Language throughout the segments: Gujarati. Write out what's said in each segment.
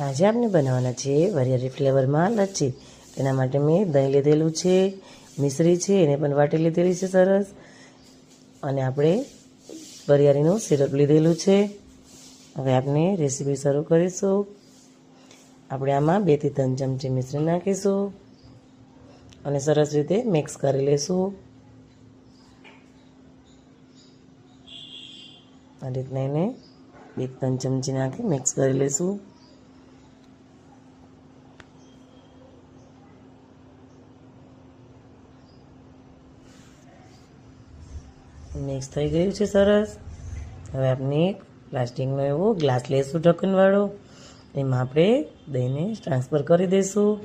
આજે આપણે બનાવવાના છે વરિયાળી ફ્લેવરમાં લચ્છી. તેના માટે મેં દહીં લીધેલું છે, મિશ્રી છે, એને પણ વાટી લીધેલી છે સરસ. અને આપણે વરિયાળીનું સિરપ લીધેલું છે. હવે આપણે રેસીપી શરૂ કરીશું. આપણે આમાં બેથી ત્રણ ચમચી મિશ્રી નાખીશું. અને સરસ રીતે મિક્સ કરી લઈશું આ રીતના એને બે ત્રણ ચમચી નાખી મિક્સ કરી લઈશું મિક્સ થઈ ગયું છે સરસ. હવે આપણે પ્લાસ્ટિકનો એવો ગ્લાસ લઈશું ઢક્કનવાળો એમાં આપણે દહીંને ટ્રાન્સફર કરી દઈશું.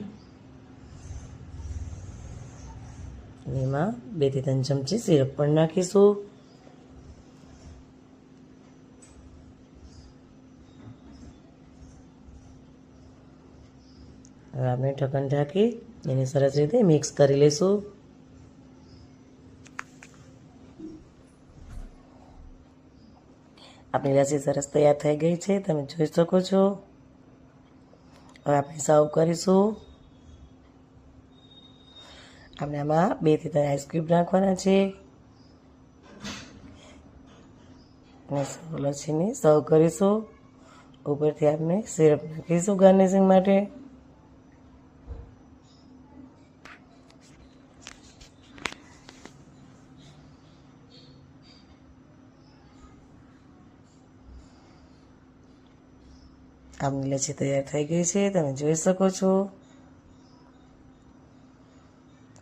એમાં એમાં બેથી ત્રણ ચમચી સિરપ પણ નાખીશું. હવે આપણે ઢક્કન ઢાંકી એને સરસ રીતે મિક્સ કરી લઈશું. આપણી લસ્સી સરસ તૈયાર થઈ ગઈ છે, તમે જોઈ શકો છો. હવે આપણે સર્વ કરીશું. આપણે આમાં બેથી ત્રણ આઈસ્ક્રીમ નાખવાના છે. અને સર્વ કરીશું. ઉપરથી આપણે સિરપ નાખીશું ગાર્નિશિંગ માટે. આપની લચ્છી તૈયાર થઈ ગઈ છે, તમે જોઈ શકો છો.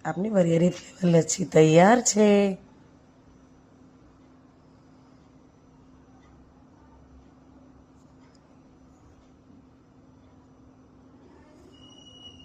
આપની વરિયાળી ફ્લેવર લચ્છી તૈયાર છે.